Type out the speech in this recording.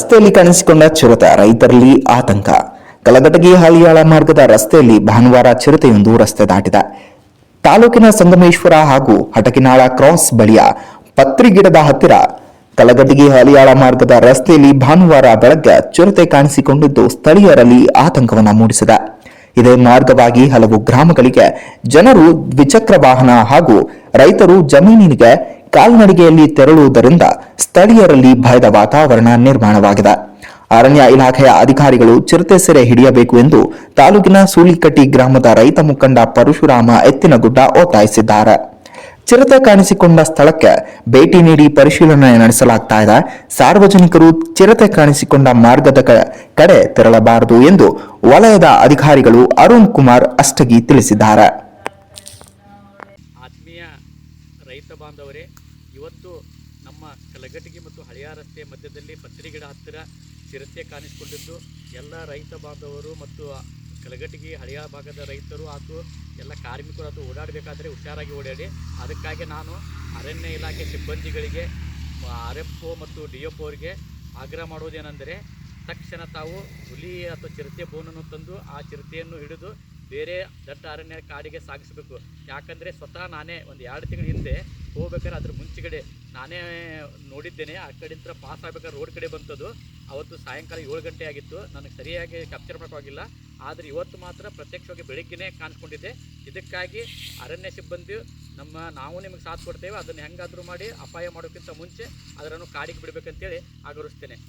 ರಸ್ತೆಯಲ್ಲಿ ಕಾಣಿಸಿಕೊಂಡ ಚಿರತೆ ರೈತರಲ್ಲಿ ಆತಂಕ. ಕಲಘಟಗಿ ಹಾಲಿಯಾಳ ಮಾರ್ಗದ ರಸ್ತೆಯಲ್ಲಿ ಭಾನುವಾರ ಚಿರತೆಯೊಂದು ರಸ್ತೆ ದಾಟಿದ. ತಾಲೂಕಿನ ಸಂಗಮೇಶ್ವರ ಹಾಗೂ ಹಟಕಿನಾಳ ಕ್ರಾಸ್ ಬಳಿಯ ಪತ್ರಿ ಗಿಡದ ಹತ್ತಿರ ಕಲಘಟಗಿ ಹಾಲಿಯಾಳ ಮಾರ್ಗದ ರಸ್ತೆಯಲ್ಲಿ ಭಾನುವಾರ ಬೆಳಗ್ಗೆ ಚಿರತೆ ಕಾಣಿಸಿಕೊಂಡಿದ್ದು ಸ್ಥಳೀಯರಲ್ಲಿ ಆತಂಕವನ್ನು ಮೂಡಿಸಿದ. ಇದೇ ಮಾರ್ಗವಾಗಿ ಹಲವು ಗ್ರಾಮಗಳಿಗೆ ಜನರು ದ್ವಿಚಕ್ರ ವಾಹನ ಹಾಗೂ ರೈತರು ಜಮೀನಿಗೆ ಕಾಲ್ನಡಿಗೆಯಲ್ಲಿ ತೆರಳುವುದರಿಂದ ಸ್ಥಳೀಯರಲ್ಲಿ ಭಯದ ವಾತಾವರಣ ನಿರ್ಮಾಣವಾಗಿದೆ. ಅರಣ್ಯ ಇಲಾಖೆಯ ಅಧಿಕಾರಿಗಳು ಚಿರತೆ ಸೆರೆ ಹಿಡಿಯಬೇಕು ಎಂದು ತಾಲೂಕಿನ ಸೂಲಿಕಟ್ಟಿ ಗ್ರಾಮದ ರೈತ ಮುಖಂಡ ಪರಶುರಾಮ ಎತ್ತಿನಗುಡ್ಡ ಒತ್ತಾಯಿಸಿದ್ದಾರೆ. ಚಿರತೆ ಕಾಣಿಸಿಕೊಂಡ ಸ್ಥಳಕ್ಕೆ ಭೇಟಿ ನೀಡಿ ಪರಿಶೀಲನೆ ನಡೆಸಲಾಗ್ತಾ ಇದೆ. ಸಾರ್ವಜನಿಕರು ಚಿರತೆ ಕಾಣಿಸಿಕೊಂಡ ಮಾರ್ಗದ ಕಡೆ ತೆರಳಬಾರದು ಎಂದು ವಲಯದ ಅಧಿಕಾರಿಗಳು ಅರುಣ್ ಕುಮಾರ್ ಅಷ್ಟಗಿ ತಿಳಿಸಿದ್ದಾರೆ. ಆತ್ಮೀಯ ರೈತ ಬಾಂಧವರೇ ಇವತ್ತು ನಮ್ಮ ಕಲಘಟಗಿ ಮತ್ತು ಹಳೆಯ ರಸ್ತೆ ಮಧ್ಯದಲ್ಲಿ ಪತ್ರಿ ಗಿಡ ಹತ್ತಿರ ಚಿರತೆ ಕಾಣಿಸಿಕೊಂಡಿದ್ದು. ಎಲ್ಲ ರೈತ ಬಾಂಧವರು ಮತ್ತು ಕಲಘಟಗಿ ಹಳೆಯ ಭಾಗದ ರೈತರು ಆತು ಎಲ್ಲ ಕಾರ್ಮಿಕರು ಅದು ಓಡಾಡಬೇಕಾದ್ರೆ ಹುಷಾರಾಗಿ ಓಡಾಡಿ. ಅದಕ್ಕಾಗಿ ನಾನು ಅರಣ್ಯ ಇಲಾಖೆ ಸಿಬ್ಬಂದಿಗಳಿಗೆ ಆರ್ ಎಫ್ ಒ ಮತ್ತು ಡಿ ಎಫ್ ಅವರಿಗೆ ಆಗ್ರಹ ಮಾಡುವುದೇನೆಂದರೆ, ತಕ್ಷಣ ತಾವು ಹುಲಿ ಅಥವಾ ಚಿರತೆ ಬೋನನ್ನು ತಂದು ಆ ಚಿರತೆಯನ್ನು ಹಿಡಿದು ಬೇರೆ ದಟ್ಟ ಅರಣ್ಯ ಕಾಡಿಗೆ ಸಾಗಿಸಬೇಕು. ಯಾಕಂದರೆ ಸ್ವತಃ ನಾನೇ ಒಂದು ಎರಡು ತಿಂಗಳ ಹಿಂದೆ ಹೋಗ್ಬೇಕಾದ್ರೆ ಅದ್ರ ಮುಂಚೆಗಡೆ ನಾನೇ ನೋಡಿದ್ದೇನೆ, ಆ ಕಡೆಯಿಂದ ಪಾಸ್ ಆಗ್ಬೇಕಾದ್ರೆ ರೋಡ್ ಕಡೆ ಬಂತದ್ದು ಅವತ್ತು ಸಾಯಂಕಾಲ ಏಳು ಗಂಟೆ ಆಗಿತ್ತು. ನನಗೆ ಸರಿಯಾಗಿ ಕ್ಯಾಪ್ಚರ್ ಮಾಡೋಕ್ಕಾಗಿಲ್ಲ ಆದರೆ ಇವತ್ತು ಮಾತ್ರ ಪ್ರತ್ಯಕ್ಷವಾಗಿ ಬೆಳಿಗ್ಗೆನೇ ಕಾಣಿಸ್ಕೊಂಡಿದ್ದೆ ಇದಕ್ಕಾಗಿ ಅರಣ್ಯ ಸಿಬ್ಬಂದಿ ನಮ್ಮ ನಾವು ನಿಮಗೆ ಸಾಥ್ ಕೊಡ್ತೇವೆ. ಅದನ್ನು ಹೆಂಗಾದರೂ ಮಾಡಿ ಅಪಾಯ ಮಾಡೋಕ್ಕಿಂತ ಮುಂಚೆ ಅದರನ್ನು ಕಾಡಿಗೆ ಬಿಡಬೇಕಂತೇಳಿ ಆಗರಿಸ್ತೇನೆ